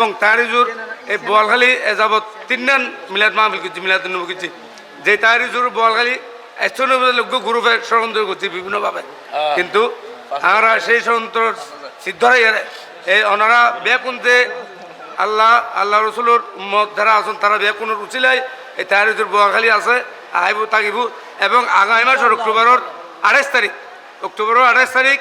এবং তাহারিজুর এই বোয়ালখালী এ যাবৎ তিনজন মিলাদ মাহফিল করছি মিলাদ নবী করছি। যে তাহারিজুর নব্বই লোক গ্রুপে ষড়যন্ত্র করছি বিভিন্নভাবে। কিন্তু আমরা সেই ষড়যন্ত্র সিদ্ধ হয়ে গেলে এই ওনারা বেকুনতে আল্লাহ আল্লাহ রসুলোর মত যারা আছেন তারা বেকুনের উচিলাই এই তাহারিজুর বোয়ালখালী আছে আহিব তাকিব এবং আগামী মাসের অক্টোবরের আঠাইশ তারিখ। অক্টোবরের আঠাইশ তারিখ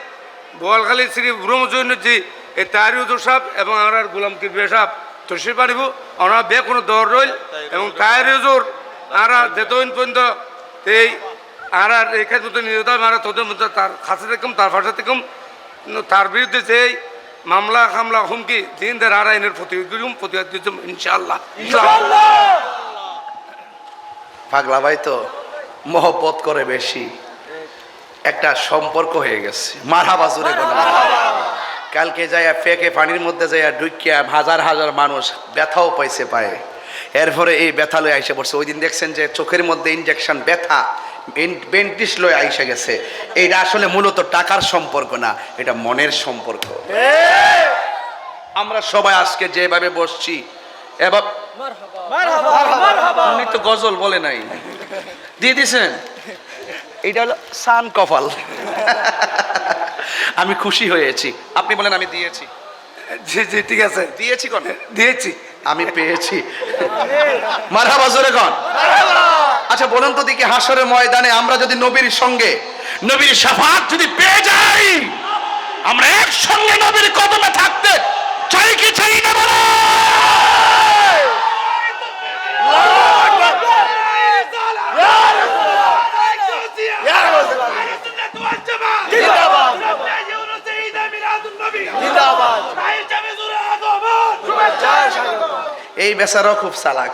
বোয়ালখালী শ্রী ব্রহ্মজৈনজি এই তাহারিউদ্দুর সাহেব এবং আমরা গুলাম কিবির সাহেব তসির পারিব ওনারা বে কোনো দর রইল, এবং তাহারিউজুর আমরা যেতদিন পর্যন্ত এই আর এই ক্ষেত্রে মতো নিয়োগ আমরা তোদের মধ্যে তার কাছে থেকেম তার ভাষা থেকেম তার বিরুদ্ধে যে মামলা হামলা হুমকি, দিন দের আর আইনের প্রতিরোধ প্রতিবাদ দিচ্ছুম ইনশাআল্লাহ। পাগলা ভাই তো মহব্বত করে বেশি। একটা সম্পর্ক হয়ে গেছে। মারহাবা জুড়ে কোনো কালকে যাইয়া ফেকে পানির মধ্যে যাইয়া ঢুকিয়া হাজার হাজার মানুষ ব্যথাও পাইছে পায়ে। এরপরে এই ব্যথা লয়ে আইসে পড়ছে। ওই দিন দেখছেন যে চোখের মধ্যে ইনজেকশন ব্যথা বেন্টিস লয়ে আইসে গেছে। এইটা আসলে মূলত টাকার সম্পর্ক না এটা মনের সম্পর্ক। আমরা সবাই আজকে যেভাবে বসছি এবার উনি তো গজল বলে নাই। দিয়ে দিছেন? এইটা হলো সান কপাল। আমি খুশি হয়েছি। আপনি বলেন আমি দিয়েছি। জি জি ঠিক আছে। দিয়েছি কোন? দিয়েছি। আমি পেয়েছি। মারহাবা জোরে কন। আচ্ছা বলেন তো দেখি হাসরের ময়দানে আমরা যদি নবীর সঙ্গে নবীর সাফাত যদি পেয়ে যাই আমরা একসঙ্গে নবীর কদমে থাকতে চাই কি চাই না বলো এই বেচারাও খুব চালাক।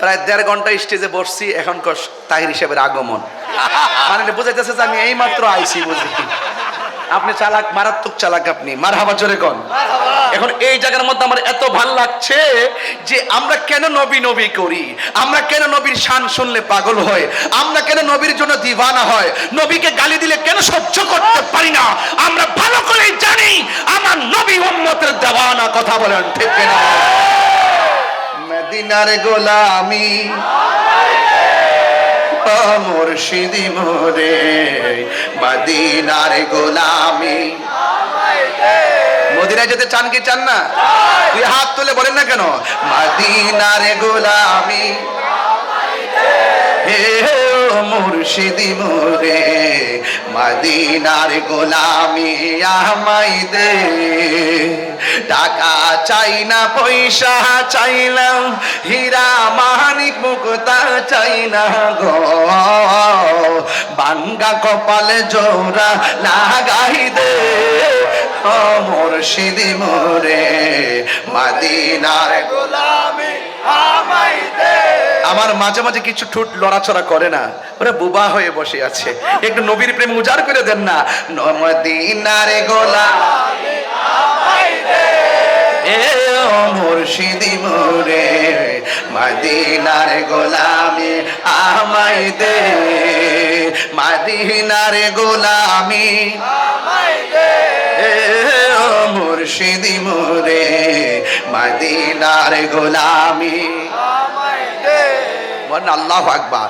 প্রায় দেড় ঘণ্টা স্টেজে বসছি এখন তাহির হিসেবের আগমন। মানে বুঝাইতেছে যে আমি এই মাত্র আইছি বুঝি। আপনি চালাক মারাত্মক চালাক আপনি। মার হাবা জোরে কন। এখন এই জায়গার মধ্যে আমার এত ভালো লাগছে যে আমরা কেন নবী নবী করি? আমরা কেন নবীর শান শুনলে পাগল হয়? আমরা কেন নবীর জন্য দিওয়ানা হয়? নবীকে গালি দিলে কেন সহ্য করতে পারি না? আমরা ভালো করেই জানি আমার নবী উম্মতের দেওয়ানা কথা বলেন ঠিক না মদিনার গোলামি। মুর্শিদি মোরে, মদিনার গোলামি। মদিনায় যেতে চান কি চান না? তুই হাত তুলে বলেন না কেন? মদিনার গোলামি। হে মুর্শিদি মোরে মদিনার গোলামি আমাই দে টাকা চাই না, পয়সা চাইলাম হীরা মানিক মুক্তা চাই না গো। বাঙ্গা কপালে জোড়া লাগাই দে মুর্শিদি মোরে। মদিনার গোলামি আমাই দে আমার মাঝে মাঝে কিছু ঠোঁট লড়াচড়া করে না। ওরা বুবা হয়ে বসে আছে। একটু নবীর প্রেম উজাড় করে দেন না। নমদিনারে গোলা মুর্শিদি মোরে, মদিনার গোলামি আমাই দে। মদিনার গোলামি এ ও মুর্শিদি মোরে, মদিনার গোলামি বলেন আল্লাহ আকবার।